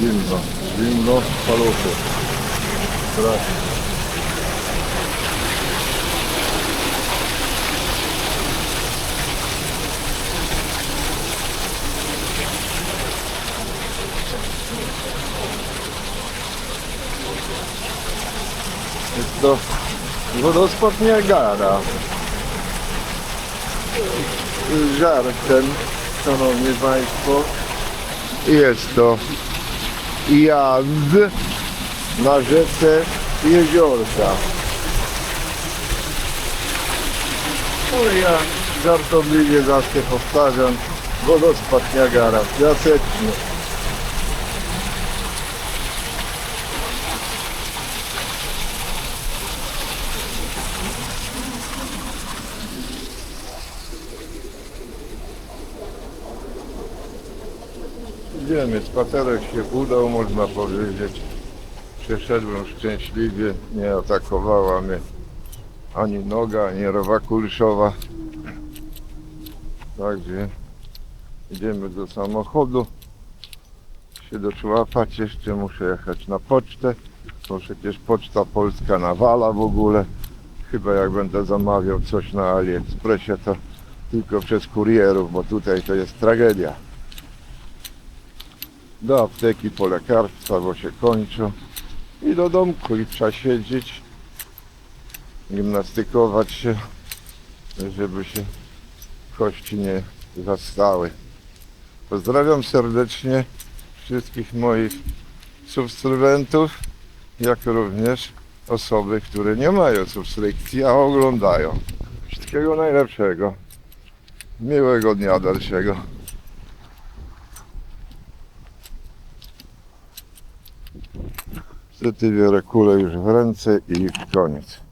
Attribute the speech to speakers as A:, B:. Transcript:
A: Zimno, zimno, paluchy. Strasznie. Jest to wodospad Niagara. Żartem, szanowni państwo, jest to jazd na rzece Jeziorka. No ja żartobliwie zawsze powtarzam, wodospad Niagara, piasecznie. Idziemy, spacerek się udał, można powiedzieć. Przeszedłem szczęśliwie, nie atakowała mnie ani noga, ani rowa kulszowa. Także idziemy do samochodu. Się doczłapać, jeszcze muszę jechać na pocztę, bo przecież poczta polska nawala w ogóle. Chyba jak będę zamawiał coś na AliExpressie, to tylko przez kurierów, bo tutaj to jest tragedia do apteki po lekarstwa, bo się kończą i do domku i trzeba siedzieć, gimnastykować się, żeby się kości nie zastały. Pozdrawiam serdecznie wszystkich moich subskrybentów, jak również osoby, które nie mają subskrypcji, a oglądają. Wszystkiego najlepszego. Miłego dnia dalszego. Niestety biorę kulę już w ręce i koniec.